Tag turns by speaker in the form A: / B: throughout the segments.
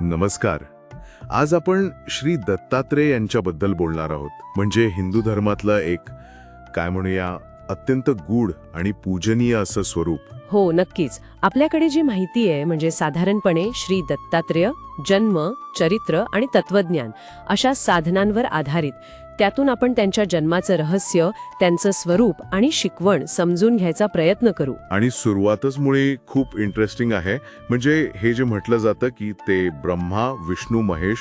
A: नमस्कार. आज आपण श्री दत्तात्रेय यांच्याबद्दल बोलणार आहोत. म्हणजे हिंदू धर्मातलं एक काय म्हणूया अत्यंत गूढ आणि पूजनीय असं स्वरूप.
B: हो नक्कीच. आपल्याकडे जी माहिती आहे म्हणजे साधारणपणे श्री दत्तात्रेय जन्म चरित्र आणि तत्वज्ञान अशा साधनांवर आधारित. त्यातून आपण त्यांच्या जन्माचं रहस्य त्यांचं स्वरूप आणि शिकवण समजून घ्यायचा प्रयत्न करू.
A: आणि सुरुवातच मुळे खूप इंटरेस्टिंग आहे. म्हणजे हे जे म्हटलं जातं की ते ब्रह्मा विष्णू महेश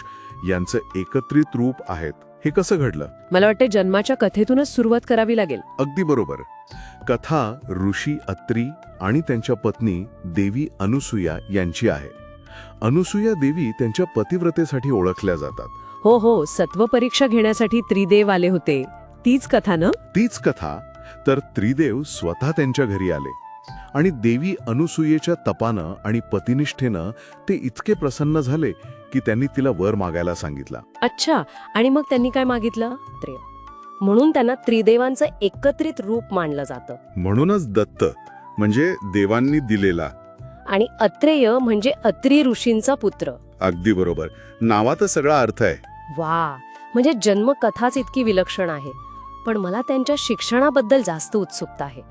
A: यांचं एकत्रित रूप आहेत. हे कसं घडलं?
B: मला वाटतं जन्माच्या कथेतूनच सुरुवात करावी लागेल.
A: अगदी बरोबर. कथा ऋषी अत्री आणि त्यांच्या पत्नी देवी अनुसूया यांची आहे. अनुसूया देवी त्यांच्या पतिव्रतेसाठी ओळखल्या जातात.
B: हो हो सत्व परीक्षा घेण्यासाठी त्रिदेव आले होते. तीच कथा ना?
A: तीच कथा? तर त्रिदेव स्वतः त्यांच्या घरी आले. आणि देवी अनुसूयेच्या तपानं आणि पतिनिष्ठेनं ते इतके प्रसन्न झाले की त्यांनी तिला वर मागायला सांगितला.
B: अच्छा आणि मग त्यांनी काय मागितलं? त्रेय म्हणून त्यांना त्रिदेवांचं एकत्रित रूप मानलं जातं.
A: म्हणूनच दत्त म्हणजे देवांनी दिलेला
B: आणि अत्रेय म्हणजे अत्री ऋषींचा पुत्र.
A: अगदी बरोबर. नावातच सगळा अर्थ आहे.
B: वा. म्हणजे जन्मकथाच इतकी विलक्षण आहे. पण मला त्यांच्या शिक्षणाबद्दल जास्त उत्सुकता आहे.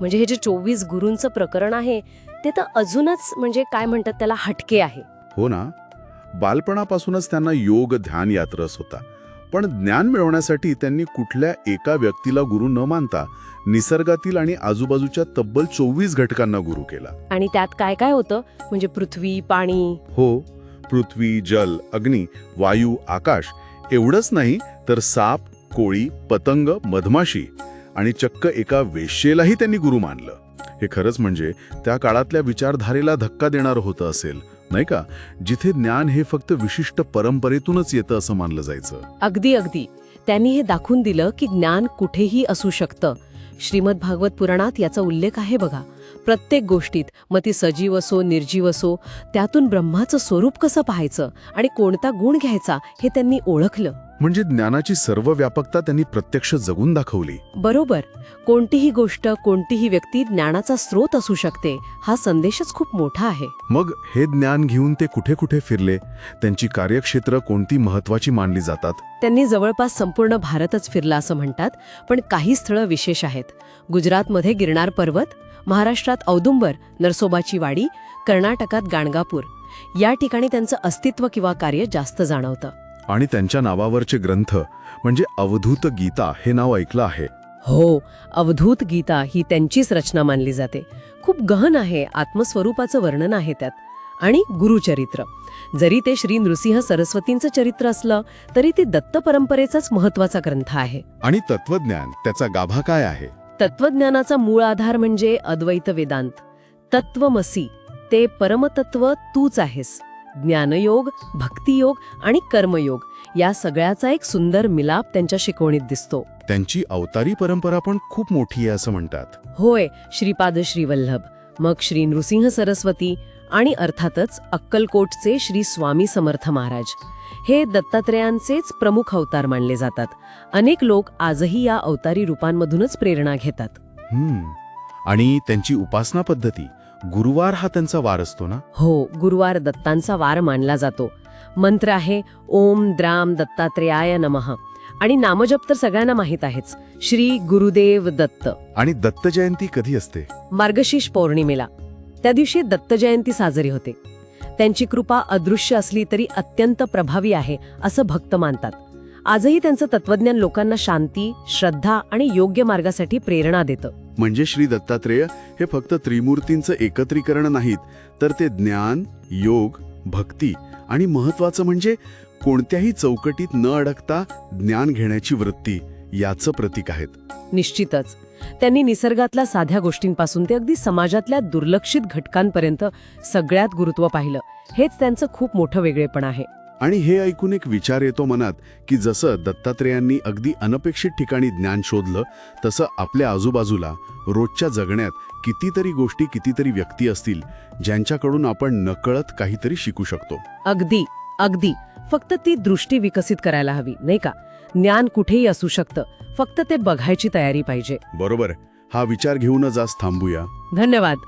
B: म्हणजे हे जे चोवीस गुरूंचं प्रकरण आहे ते तर अजूनच म्हणजे काय म्हणतात त्याला हटके आहे.
A: हो ना. बालपणापासूनच त्यांना योग ध्यान यात रस होता. पण ज्ञान मिळवण्यासाठी त्यांनी कुठल्या एका व्यक्तीला गुरु न मानता निसर्गातील आणि आजूबाजूच्या तब्बल चोवीस घटकांना गुरु केला.
B: आणि त्यात काय काय होतं? म्हणजे पृथ्वी पाणी.
A: हो पृथ्वी जल अग्नी वायू आकाश एवढंच नाही तर साप कोळी पतंग मधमाशी आणि चक्क एका वेश्येलाही त्यांनी गुरु मानलं. हे खरंच म्हणजे त्या काळातल्या विचारधारेला धक्का देणारं होतं असेल. नाही का? जिथे ज्ञान हे फक्त विशिष्ट परंपरेतूनच येतं असं मानलं जायचं.
B: अगदी अगदी. त्यांनी हे दाखवून दिलं की ज्ञान कुठेही असू शकतं. श्रीमद भागवत पुराणात याचा उल्लेख आहे बघा. प्रत्येक गोष्टीत मग ती सजीव असो निर्जीव असो त्यातून ब्रह्माचं स्वरूप कसं पाहायचं आणि कोणता गुण घ्यायचा हे त्यांनी ओळखलं.
A: म्हणजे ज्ञानाची सर्व व्यापकता त्यांनी प्रत्यक्ष जगून दाखवली.
B: बरोबर. कोणतीही गोष्ट कोणतीही व्यक्ती ज्ञानाचा स्रोत असू शकते हा संदेशच खूप मोठा आहे.
A: मग हे ज्ञान घेऊन ते कुठे कुठे फिरले? त्यांची कार्यक्षेत्र कोणती महत्वाची मानली जातात?
B: त्यांनी जवळपास संपूर्ण भारतच फिरला असं म्हणतात पण काही स्थळं विशेष आहेत. गुजरातमध्ये गिरनार पर्वत महाराष्ट्रात औदुंबर नरसोबाची वाडी कर्नाटकात गाणगापूर. या ठिकाणी त्यांचं अस्तित्व किंवा कार्य जास्त जाणवतं.
A: आणि त्यांच्या नावावरचे ग्रंथ म्हणजे अवधूत गीता हे नाव ऐकलं आहे.
B: हो अवधूत गीता ही त्यांचीच रचना मानली जाते. खूप गहन आहे आत्मस्वरूपाचं वर्णन आहे त्यात. आणि गुरुचरित्र. जरी ते श्री नृसिंह सरस्वतींचं चरित्र असलं तरी ते दत्त परंपरेचाच महत्त्वाचा ग्रंथ आहे.
A: आणि तत्वज्ञान त्याचा गाभा काय आहे?
B: तत्वज्ञानाचा मूळ आधार म्हणजे अद्वैत वेदांत. तत्वमसी ते परमतत्व तूच आहेस. ज्ञानयोग भक्तियोग आणि कर्मयोग या सगळ्याचा एक सुंदर मिलाप त्यांच्या शिकवणीत दिसतो.
A: त्यांची अवतारी परंपरा पण खूप मोठी आहे असं म्हणतात.
B: होय श्रीपाद श्रीवल्लभ मग श्री नृसिंह सरस्वती आणि अर्थातच अक्कलकोटचे श्री स्वामी समर्थ महाराज. हे दत्तात्रेयांचेच प्रमुख अवतार मानले जातात. अनेक लोक आजही या अवतारी रूपांमधूनच प्रेरणा घेतात.
A: आणि त्यांची उपासना पद्धती गुरुवार हा त्यांचा वार असतो ना?
B: हो गुरुवार दत्तांचा वार मानला जातो. मंत्र आहे ओम द्राम दत्तात्रेयाय नमः. आणि नामजप तर सगळ्यांना माहीत आहेच. श्री गुरुदेव दत्त.
A: आणि दत्त जयंती कधी असते?
B: मार्गशीर्ष पौर्णिमेला. त्या दिवशी दत्त जयंती साजरी होते. त्यांची कृपा अदृश्य असली तरी अत्यंत प्रभावी आहे असं भक्त मानतात. आजही त्यांचं तत्वज्ञान लोकांना शांती श्रद्धा आणि योग्य मार्गासाठी प्रेरणा देतं.
A: म्हणजे श्री दत्तात्रेय हे फक्त त्रिमूर्तींचं एकत्रीकरण नाहीत तर ते ज्ञान योग भक्ती आणि महत्वाचं म्हणजे कोणत्याही चौकटीत न अडकता ज्ञान घेण्याची वृत्ती याचं प्रतीक आहेत.
B: निश्चितच. त्यांनी निसर्गातल्या साध्या गोष्टींपासून ते अगदी समाजातल्या दुर्लक्षित घटकांपर्यंत सगळ्यात गुरुत्व पाहिलं. हेच त्यांचं खूप मोठं वेगळेपण आहे.
A: आणि हे ऐकून एक विचार येतो मनात की जसं दत्तात्रेयांनी अगदी अनपेक्षित ठिकाणी ज्ञान शोधलं तसं आपल्या आजूबाजूला रोजच्या जगण्यात कितीतरी गोष्टी कितीतरी व्यक्ती असतील ज्यांच्याकडून आपण नकळत काहीतरी शिकू शकतो.
B: अगदी अगदी. फक्त ती दृष्टी विकसित करायला हवी नाही का? ज्ञान कुठेही असू शकतं फक्त ते बघायची तयारी पाहिजे.
A: बरोबर. हा विचार घेऊनच आज थांबूया.
B: धन्यवाद.